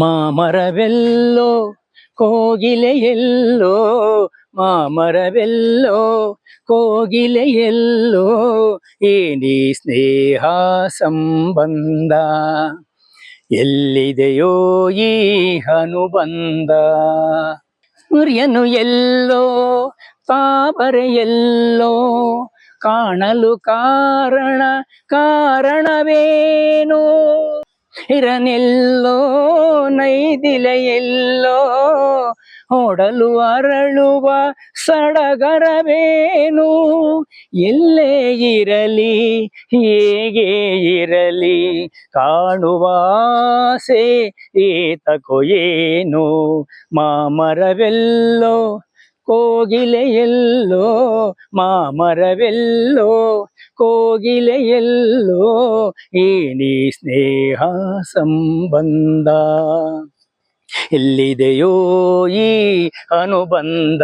ಮಾಮರವೆಲ್ಲೋ, ಕೋಗಿಲೆಯೆಲ್ಲೋ ಮಾಮರವೆಲ್ಲೋ, ಕೋಗಿಲೆಯೆಲ್ಲೋ, ಏನಿ ಸ್ನೇಹ ಸಂಬಂಧ? ಎಲ್ಲಿದೆಯೋ ಈ ಅನುಬಂಧ ಸೂರ್ಯನು ಎಲ್ಲೋ ಎಲ್ಲೋ ಕಾಣಲು ಕಾರಣ ಕಾರಣವೇನು? ಹಿರನೆಲ್ಲೋ ನೈದಿಲೆಯೆಲ್ಲೋ ಓಡಲು ಅರಳುವ ಸಡಗರವೇನು? ಎಲ್ಲೇ ಇರಲಿ ಹೇಗೆ ಇರಲಿ? ಕಾಣುವ ಆಸೆ ಏತಕೋ ಏನು? ಮಾಮರವೆಲ್ಲೋ ಕೋಗಿಲೆಯೆಲ್ಲೋ ಮಾಮರವೆಲ್ಲೋ ಕೋಗಿಲೆಯೆಲ್ಲೋ ಏನಿ ಸ್ನೇಹ ಸಂಬಂಧ? ಎಲ್ಲಿದೆಯೋ ಈ ಅನುಬಂಧ?